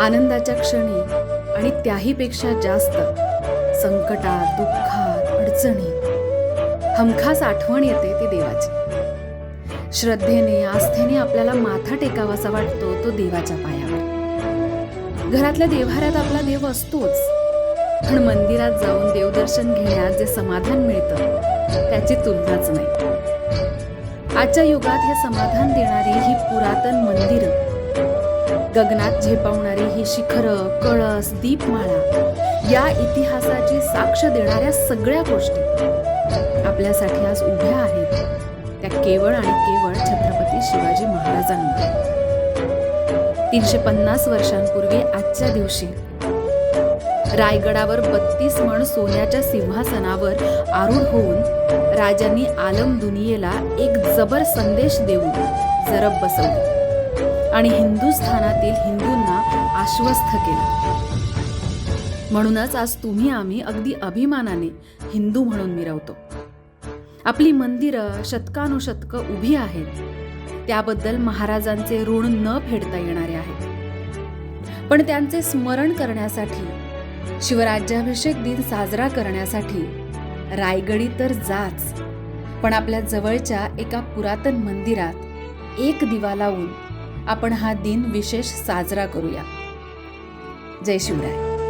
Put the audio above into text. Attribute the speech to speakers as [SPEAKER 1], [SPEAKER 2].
[SPEAKER 1] आनंदाच्या क्षणी आणि त्याहीपेक्षा जास्त संकटात दुःखात अडचणी. हमखास आठवण येते ती देवाची. श्रद्धेने आस्थेने आपल्याला माथा टेकावासा वाटतो तो देवाच्या पायावर. घरातल्या देव्हाऱ्यात आपला देव असतोच. पण मंदिरात जाऊन देवदर्शन घेण्यात जे समाधान मिळतं त्याची तुलनाच नाही. आजच्या युगात हे समाधान देणारी ही पुरातन मंदिरं गगनात झेपावणारी ही शिखरं कळस दीपमाळा या इतिहासाची साक्ष देणाऱ्या सगळ्या गोष्टी आपल्यासाठी आज उभ्या आहेत त्या केवळ आणि केवळ छत्रपती शिवाजी महाराजांमुळे तीनशे पन्नास वर्षांपूर्वी आजच्या दिवशी रायगडावर बत्तीस मण सोन्याच्या सिंहासनावर आरूढ होऊन राजांनी आलम दुनियेला एक जबर संदेश देऊन जरब बसवली. आणि हिंदुस्थानातील आश्वस्त केलं. म्हणूनच आज तुम्ही आम्ही अगदी अभिमानाने हिंदू म्हणून मिरवतो. आपली मंदिरं शतकानुशतकं उभी आहेत. त्याबद्दल महाराजांचे ऋण न फेडता येणारे आहेत. पण त्यांचे स्मरण करण्यासाठी शिवराज्याभिषेक दिन साजरा करण्यासाठी रायगडी तर जाच पण आपल्या जवळच्या एका पुरातन मंदिरात एक दिवा लावून आपण हा दिन विशेष साजरा करूया. 在修上